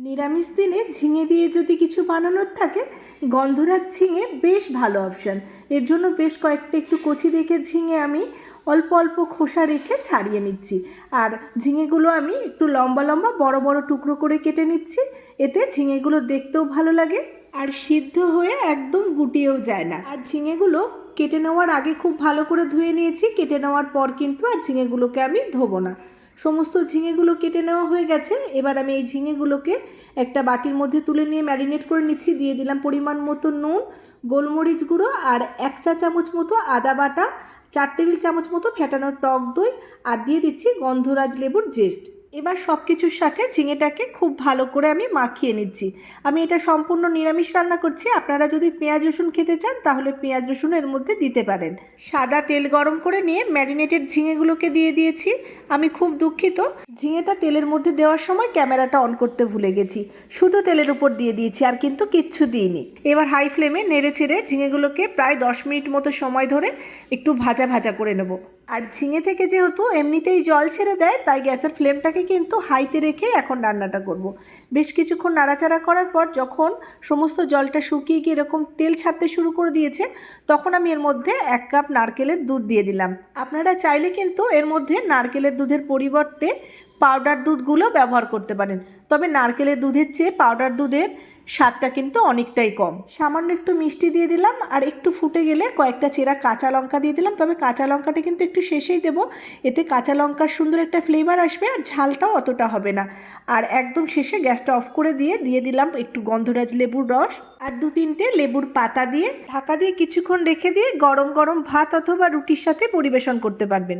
নিরামিষ দিনে ঝিঙে দিয়ে যদি কিছু বানানোর থাকে, গন্ধরাজ ঝিঙে বেশ ভালো অপশান এর জন্য বেশ কয়েকটা একটু কচি দেখে ঝিঙে আমি অল্প অল্প খোসা রেখে ছাড়িয়ে নিচ্ছি। আর ঝিঙেগুলো আমি একটু লম্বা লম্বা বড় বড় টুকরো করে কেটে নিচ্ছি। এতে ঝিঙেগুলো দেখতেও ভালো লাগে আর সিদ্ধ হয়ে একদম গুটিয়েও যায় না। আর ঝিঙেগুলো কেটে নেওয়ার আগে খুব ভালো করে ধুয়ে নিয়েছি। কেটে নেওয়ার পর কিন্তু আর ঝিঙেগুলোকে আমি ধোবো না। সমস্ত ঝিঙেগুলো কেটে নেওয়া হয়ে গেছে। এবার আমি এই ঝিঙেগুলোকে একটা বাটির মধ্যে তুলে নিয়ে ম্যারিনেট করে নিচ্ছি। দিয়ে দিলাম পরিমাণ মতো নুন, গোলমরিচ গুঁড়ো আর এক চা চামচ মতো আদা বাটা, চার টেবিল চামচ মতো ফেটানো টক দই আর দিয়ে দিচ্ছি গন্ধরাজ লেবুর জেস্ট এবার সব কিছুর সাথে ঝিঙেটাকে খুব ভালো করে আমি মাখিয়ে নিচ্ছি। আমি এটা সম্পূর্ণ নিরামিষ রান্না করছি। আপনারা যদি পেঁয়াজ, রসুন খেতে চান, তাহলে পেঁয়াজ, রসুন এর মধ্যে দিতে পারেন। সাদা তেল গরম করে নিয়ে ম্যারিনেটেড ঝিঙেগুলোকে দিয়ে দিয়েছি। আমি খুব দুঃখিত। ঝিঙেটা তেলের মধ্যে দেওয়ার সময় ক্যামেরাটা অন করতে ভুলে গেছি। শুধু তেলের উপর দিয়ে দিয়েছি আর কিন্তু কিচ্ছু দিইনি। এবার হাই ফ্লেমে নেড়ে চেড়ে ঝিঙেগুলোকে প্রায় দশ মিনিট মতো সময় ধরে একটু ভাজা ভাজা করে নেব। আর ঝিঙে থেকে যেহেতু এমনিতেই জল ছেড়ে দেয়, তাই গ্যাসের ফ্লেমটাকে কিন্তু হাইতে রেখে এখন রান্নাটা করব। বেশ কিছুক্ষণ নাড়াচাড়া করার পর যখন সমস্ত জলটা শুকিয়ে গিয়ে এরকম তেল ছাড়তে শুরু করে দিয়েছে, তখন আমি এর মধ্যে এক কাপ নারকেলের দুধ দিয়ে দিলাম আপনারা চাইলে কিন্তু এর মধ্যে নারকেলের দুধের পরিবর্তে পাউডার দুধগুলো ব্যবহার করতে পারেন। তবে নারকেলের দুধের চেয়ে পাউডার দুধের স্বাদটা কিন্তু অনেকটাই কম। সামান্য একটু মিষ্টি দিয়ে দিলাম আর একটু ফুটে গেলে কয়েকটা চেরা কাঁচা লঙ্কা দিয়ে দিলাম। তবে কাঁচা লঙ্কাটা কিন্তু একটু শেষেই দেবো। এতে কাঁচা লঙ্কার সুন্দর একটা ফ্লেভার আসবে আর ঝালটাও অতটা হবে না। আর একদম শেষে গ্যাসটা অফ করে দিয়ে দিয়ে দিলাম একটু গন্ধরাজ লেবুর রস আর দু তিনটে লেবুর পাতা দিয়ে ঢাকা দিয়ে কিছুক্ষণ রেখে দিয়ে গরম গরম ভাত অথবা রুটির সাথে পরিবেশন করতে পারবেন।